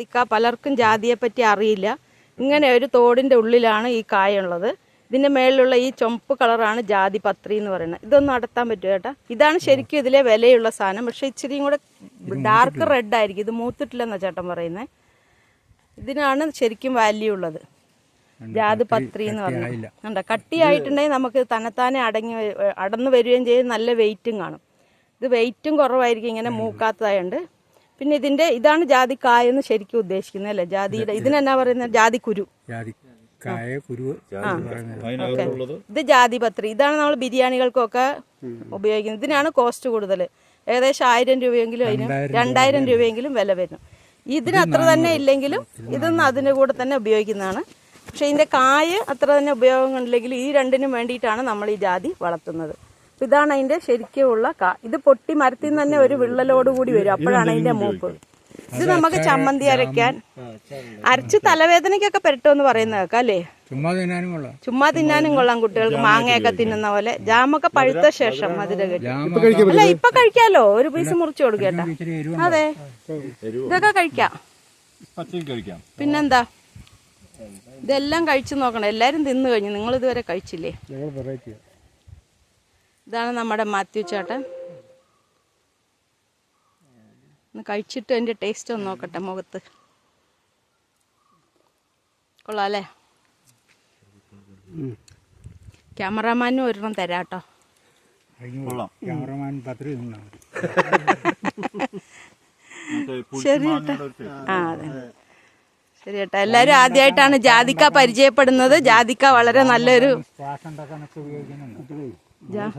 ജാതിക്ക പലർക്കും ജാതിയെ പറ്റി അറിയില്ല. ഇങ്ങനെ ഒരു തോടിന്റെ ഉള്ളിലാണ് ഈ കായുള്ളത് ഇതിന്റെ മേളിലുള്ള ഈ ചുമപ്പ് കളറാണ് ജാതി പത്രി എന്ന് പറയുന്നത്. ഇതൊന്നും അടത്താൻ പറ്റുമോ ചേട്ടാ? ഇതാണ് ശരിക്കും ഇതിലെ വിലയുള്ള സാധനം. പക്ഷെ ഇച്ചിരിയും കൂടെ ഡാർക്ക് റെഡ് ആയിരിക്കും. ഇത് മൂത്തിട്ടില്ലെന്നാ ചേട്ടൻ പറയുന്നത് ഇതിനാണ് ശരിക്കും വാല്യൂ ഉള്ളത്. ജാതി പത്രി എന്ന് പറയുന്നത് കണ്ടോ കട്ടിയായിട്ടുണ്ടെങ്കിൽ നമുക്ക് തന്നെത്താനെ അടങ്ങി അടന്നു വരികയും ചെയ്ത് നല്ല വെയിറ്റും കാണും. ഇത് വെയിറ്റും കുറവായിരിക്കും. ഇങ്ങനെ മൂക്കാത്തതായുണ്ട്. പിന്നെ ഇതിന്റെ ഇതാണ് ജാതി കായ എന്ന് ശരിക്കും ഉദ്ദേശിക്കുന്നത് അല്ലേ? ജാതി ഇതിനെന്നാ പറയുന്നത് ജാതി. കുരു. കായ ഇത് ജാതി പത്രി. ഇതാണ് നമ്മൾ ബിരിയാണികൾക്കൊക്കെ ഉപയോഗിക്കുന്നത്. ഇതിനാണ് കോസ്റ്റ് കൂടുതൽ ഏകദേശം ആയിരം രൂപയെങ്കിലും അതിന് രണ്ടായിരം രൂപയെങ്കിലും വില വരും. ഇതിന് അത്ര തന്നെ ഇല്ലെങ്കിലും ഇതൊന്നും അതിന്റെ കൂടെ തന്നെ ഉപയോഗിക്കുന്നതാണ്. പക്ഷെ ഇതിന്റെ കായ് അത്ര തന്നെ ഉപയോഗങ്ങളില്ലെങ്കിലും ഈ രണ്ടിനും വേണ്ടിയിട്ടാണ് നമ്മൾ ഈ ജാതി വളർത്തുന്നത്. ഇതാണ് അതിന്റെ ശരിക്കുള്ള കാ. ഇത് പൊട്ടി മരത്തിൽ നിന്ന് തന്നെ ഒരു വിള്ളലോട് കൂടി വരും. അപ്പോഴാണ് അതിന്റെ മൂപ്പ് ഇത് നമുക്ക് ചമ്മന്തി അരയ്ക്കാൻ. അരച്ച് തലവേദനയ്ക്കൊക്കെ പെരട്ടുമെന്ന് പറയുന്ന കേൾക്കാം അല്ലേ? ചുമ്മാ തിന്നാനും കൊള്ളാം. തിന്നാനും കൊള്ളാം കുട്ടികൾക്ക്. മാങ്ങയൊക്കെ തിന്നുന്ന പോലെ. ജാമൊക്കെ പഴുത്ത ശേഷം മധുര കെട്ടി. അല്ല ഇപ്പൊ കഴിക്കാലോ? ഒരു പീസ് മുറിച്ചു കൊടുക്കേട്ടാ. അതെ. ഇതൊക്കെ കഴിക്കാം. പിന്നെന്താ? ഇതെല്ലാം കഴിച്ചു നോക്കണം. എല്ലാരും തിന്നു കഴിഞ്ഞു. നിങ്ങൾ ഇതുവരെ കഴിച്ചില്ലേ? ഇതാണ് നമ്മുടെ മാത്യു ചേട്ടൻ. ഒന്ന് കഴിച്ചിട്ട് എന്റെ ടേസ്റ്റ് ഒന്ന് നോക്കട്ടെ മുഖത്ത്. കൊള്ളാം അല്ലേ ക്യാമറാമാനും ഒരെണ്ണം തരാം കേട്ടോ ശരി ആ അതെ. ശരി ചേട്ടാ എല്ലാവരും ആദ്യമായിട്ടാണ് ജാതിക്ക പരിചയപ്പെടുന്നത്. ജാതിക്ക വളരെ നല്ലൊരു Ya.